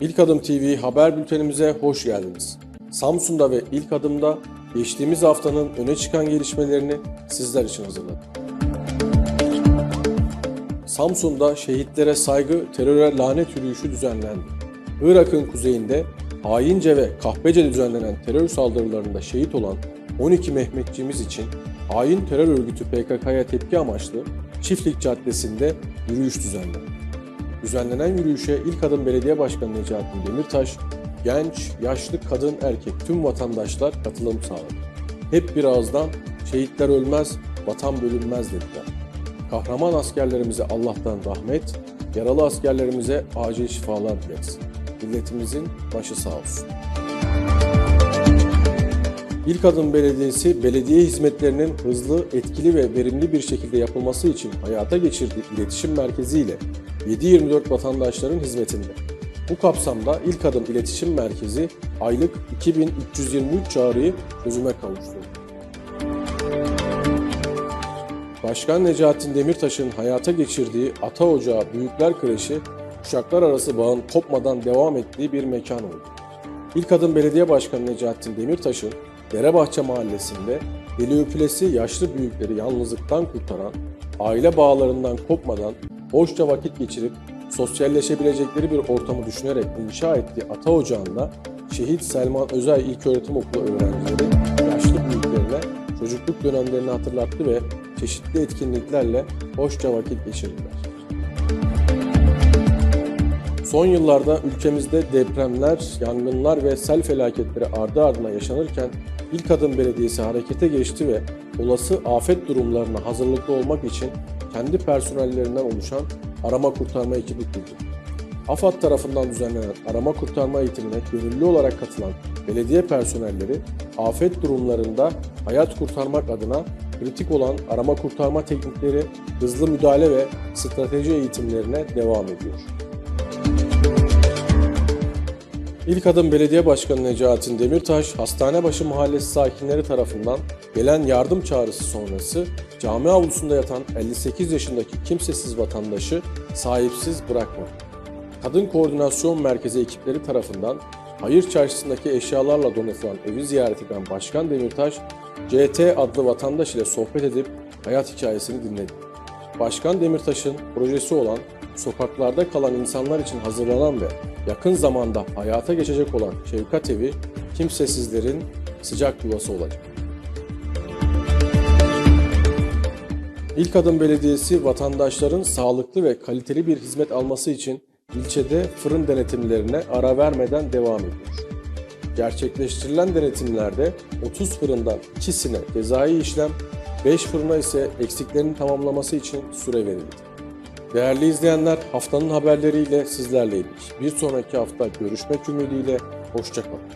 İlk Adım TV haber bültenimize hoş geldiniz. Samsun'da ve İlk Adım'da geçtiğimiz haftanın öne çıkan gelişmelerini sizler için hazırladık. Samsun'da şehitlere saygı, teröre lanet yürüyüşü düzenlendi. Irak'ın kuzeyinde haince ve kahpece düzenlenen terör saldırılarında şehit olan 12 Mehmetçiğimiz için hain terör örgütü PKK'ya tepki amaçlı Çiftlik Caddesi'nde yürüyüş düzenlendi. Düzenlenen yürüyüşe İlk Adım Belediye Başkanı Necatin Demirtaş, genç, yaşlı, kadın, erkek tüm vatandaşlar katılım sağladı. Hep bir ağızdan şehitler ölmez, vatan bölünmez dediler. Kahraman askerlerimize Allah'tan rahmet, yaralı askerlerimize acil şifalar dileriz. Milletimizin başı sağ olsun. İlk Adım Belediyesi, belediye hizmetlerinin hızlı, etkili ve verimli bir şekilde yapılması için hayata geçirdiği iletişim merkezi ile 7-24 vatandaşların hizmetinde. Bu kapsamda İlk Adım İletişim Merkezi aylık 2323 çağrıyı çözüme kavuşturdu. Başkan Necatin Demirtaş'ın hayata geçirdiği Ata Ocağı Büyükler Kreşi, kuşaklar arası bağın kopmadan devam ettiği bir mekan oldu. İlk adım Belediye Başkanı Necatin Demirtaş'ın Derebahçe Mahallesi'nde deli yaşlı büyükleri yalnızlıktan kurtaran, aile bağlarından kopmadan boşça vakit geçirip sosyalleşebilecekleri bir ortamı düşünerek inşa ettiği Ata Ocağı'nda Şehit Selman Özel İlköğretim Okulu öğrencileri yaşlı büyüklerine çocukluk dönemlerini hatırlattı ve çeşitli etkinliklerle hoşça vakit geçirdiler. Son yıllarda ülkemizde depremler, yangınlar ve sel felaketleri ardı ardına yaşanırken İlk Adım Belediyesi harekete geçti ve olası afet durumlarına hazırlıklı olmak için kendi personellerinden oluşan arama kurtarma ekibi kurdu. AFAD tarafından düzenlenen arama kurtarma eğitimine gönüllü olarak katılan belediye personelleri afet durumlarında hayat kurtarmak adına kritik olan arama kurtarma teknikleri, hızlı müdahale ve strateji eğitimlerine devam ediyor. İlk adım Belediye Başkanı Necatin Demirtaş, Hastanebaşı Mahallesi sakinleri tarafından gelen yardım çağrısı sonrası cami avlusunda yatan 58 yaşındaki kimsesiz vatandaşı sahipsiz bırakmadı. Kadın Koordinasyon Merkezi ekipleri tarafından Hayır Çarşısı'ndaki eşyalarla donatılan evi ziyaret eden Başkan Demirtaş, CT adlı vatandaş ile sohbet edip hayat hikayesini dinledi. Başkan Demirtaş'ın projesi olan sokaklarda kalan insanlar için hazırlanan ve yakın zamanda hayata geçecek olan Şefkat Evi kimsesizlerin sıcak yuvası olacak. İlk Adım Belediyesi vatandaşların sağlıklı ve kaliteli bir hizmet alması için ilçede fırın denetimlerine ara vermeden devam ediyor. Gerçekleştirilen denetimlerde 30 fırından ikisine cezai işlem, 5 fırına ise eksiklerini tamamlaması için süre verildi. Değerli izleyenler haftanın haberleriyle sizlerleydik. Bir sonraki hafta görüşmek ümidiyle hoşçakalın.